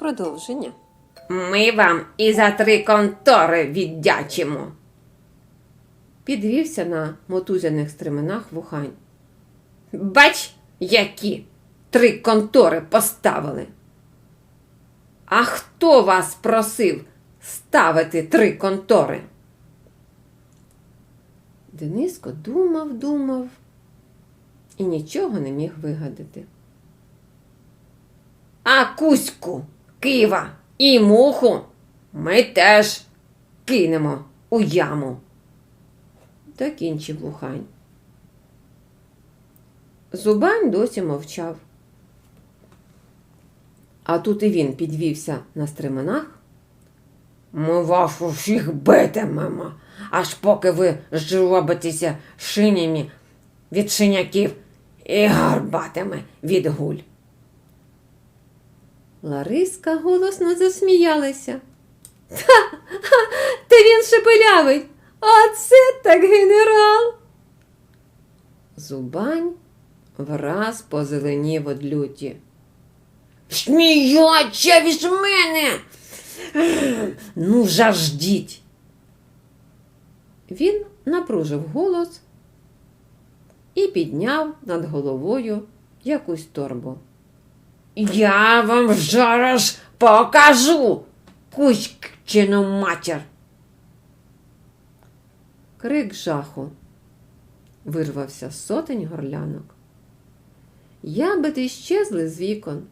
продовження. Ми вам і за три контори віддячимо. Підвівся на мотузяних стременах вухань. Бач, які три контори поставили. А хто вас просив ставити три контори? Дениско думав, думав і нічого не міг вигадати. А кузьку, кива і муху ми теж кинемо у яму. Докінчив лухань. Зубань досі мовчав. А тут і він підвівся на стременах. Ми вас усіх битимемо, аж поки ви зробитеся шинями від шиняків і гарбатими від гуль. Лариска голосно засміялася. Та, та він шепелявий, а це так генерал. Зубань враз позеленів од люті. Сміються від мене. Ну, жаждіть. Він напружив голос і підняв над головою якусь торбу. Я вам зараз покажу кузькчину матір. Крик жаху вирвався сотень горлянок. Ябеди щезли з вікон.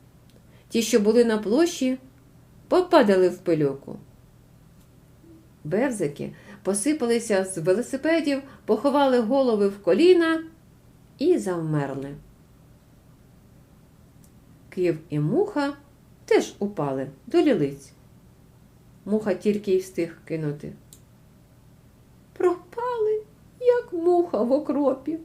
Ті, що були на площі, попадали в пильоку. Бевзики посипалися з велосипедів, поховали голови в коліна і завмерли. Кив і муха теж упали до лілиць. Муха тільки й встиг кинути. Пропали, як муха в окропі.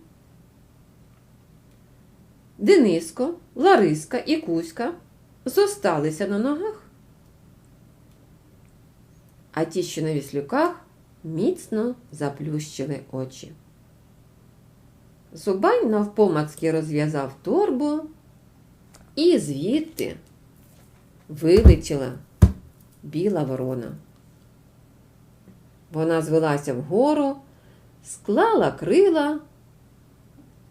Дениско, Лариска і Кузька зосталися на ногах, а ті, що на віслюках, міцно заплющили очі. Зубань навпомацьки розв'язав торбу і звідти вилетіла біла ворона. Вона звелася вгору, склала крила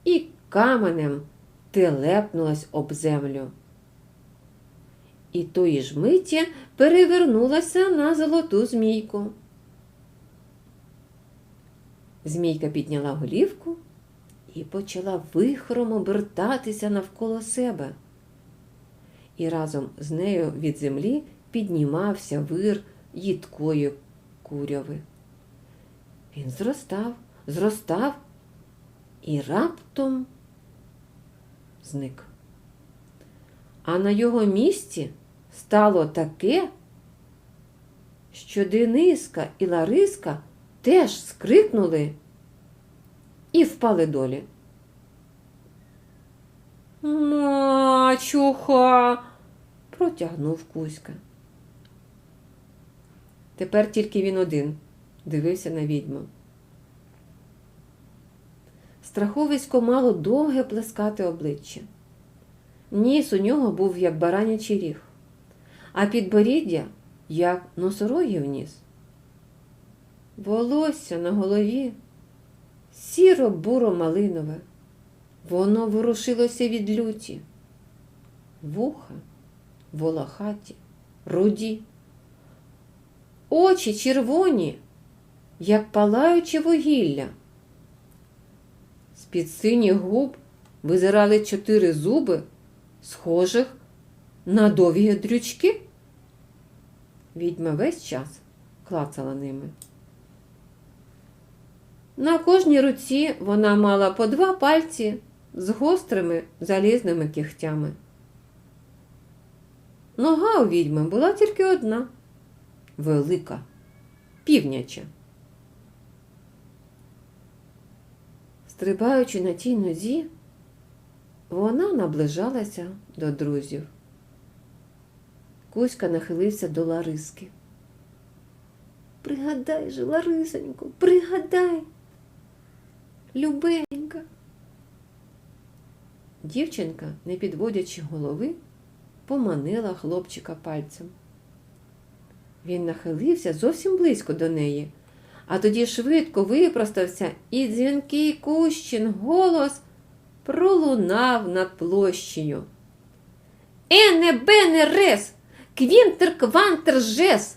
і каменем телепнулась об землю. І тої ж миті перевернулася на золоту змійку. Змійка підняла голівку і почала вихром обертатися навколо себе. І разом з нею від землі піднімався вир їдкої куряви. Він зростав, зростав і раптом зник. А на його місці стало таке, що Дениска і Лариска теж скрикнули і впали долі. Мачуха, протягнув Кузька. Тепер тільки він один дивився на відьму. Страховисько мало довге плескати обличчя. Ніс у нього був як баранячий ріг, а підборіддя як носорогів ніс. Волосся на голові сіро-буро малинове. Воно ворушилося від люті. Вуха, волохаті, руді, очі червоні, як палаюче вугілля. З-під синіх губ визирали чотири зуби, схожих на довгі дрючки. Відьма весь час клацала ними. На кожній руці вона мала по два пальці з гострими залізними кігтями. Нога у відьми була тільки одна велика, півняча. Стрибаючи на тій нозі, вона наближалася до друзів. Кузька нахилився до Лариски. Пригадай же, Ларисонько, пригадай, любенька. Дівчинка, не підводячи голови, поманила хлопчика пальцем. Він нахилився зовсім близько до неї, а тоді швидко випростався, і дзвінкий кущин голос пролунав над площею. Ене бене рес, квінтер квантер жес,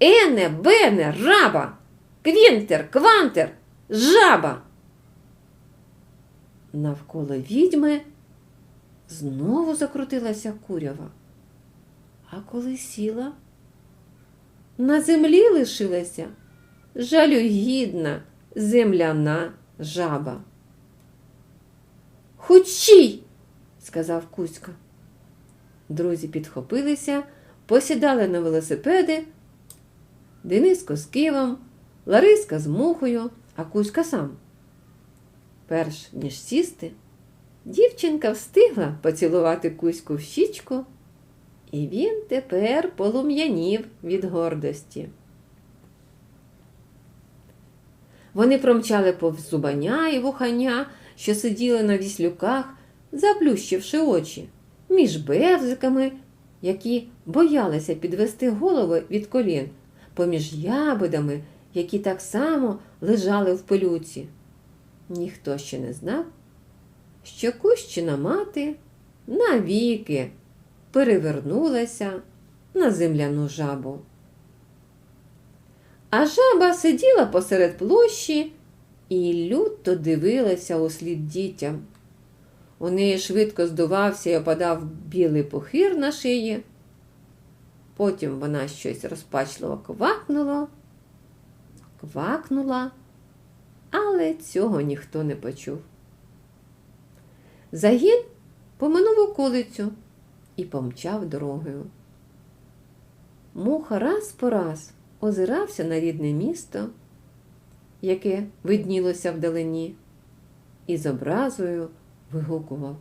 ене бене раба, квінтер квантер жаба. Навколо відьми знову закрутилася курява. А коли сіла, на землі лишилася жалюгідна земляна жаба. Хучій, сказав Кузька. Друзі підхопилися, посідали на велосипеди. Дениско з Кивом, Лариска з мухою, а Кузька сам. Перш ніж сісти, дівчинка встигла поцілувати Кузьку в щічку, і він тепер полум'янів від гордості. Вони промчали повз зубаня і вуханя, що сиділи на віслюках, заплющивши очі, між бевзиками, які боялися підвести голови від колін, поміж ябедами, які так само лежали в пилюці. Ніхто ще не знав, що кущина мати навіки перевернулася на земляну жабу. А жаба сиділа посеред площі і люто дивилася у слід дітям. У неї швидко здувався і опадав білий пухир на шиї. Потім вона щось розпачливо квакнула, квакнула, але цього ніхто не почув. Загін поминув околицю і помчав дорогою. Муха раз по раз озирався на рідне місто, яке виднілося вдалині, і з образою вигукував.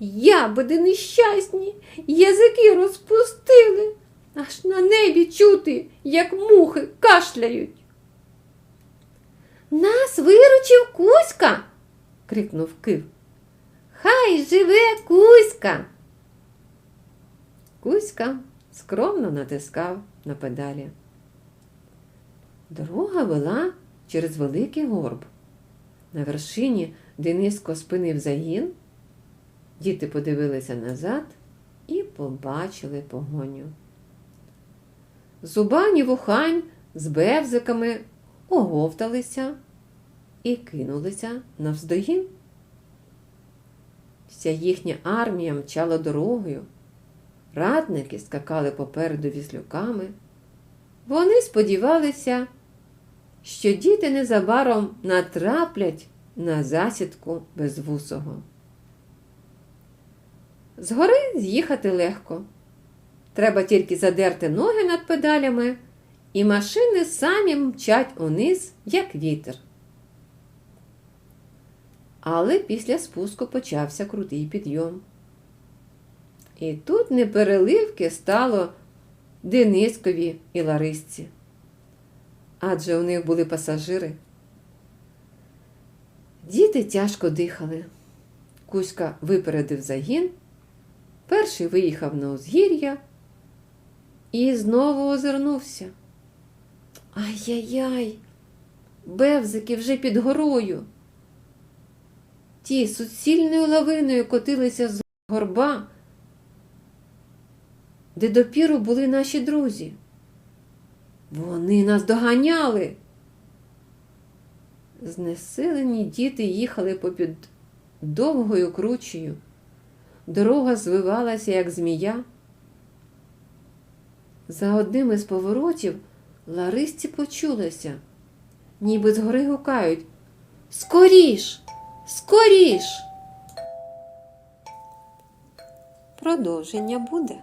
Ябеди нещасні, язики розпустили, аж на небі чути, як мухи кашляють. Нас виручив Кузька, крикнув Кив. Хай живе Кузька. Кузька скромно натискав на педалі. Дорога вела через великий горб. На вершині Дениско спинив загін. Діти подивилися назад і побачили погоню. Зубані вухань з бевзиками оговталися і кинулися навздогін. Вся їхня армія мчала дорогою. Радники скакали попереду візлюками. Вони сподівалися, що діти незабаром натраплять на засідку безвусого. Згори з'їхати легко. Треба тільки задерти ноги над педалями, і машини самі мчать униз, як вітер. Але після спуску почався крутий підйом. І тут непереливки стало Денискові і Ларисці. Адже у них були пасажири. Діти тяжко дихали. Кузька випередив загін, перший виїхав на узгір'я і знову озирнувся. Ай-яй-яй, бевзики вже під горою. Ті суцільною лавиною котилися з горба, де допіру були наші друзі. Вони нас доганяли. Знесилені діти їхали попід довгою кручею. Дорога звивалася, як змія. За одним із поворотів Ларисті почулося, ніби згори гукають Скоріш! Скоріш! Продовження буде.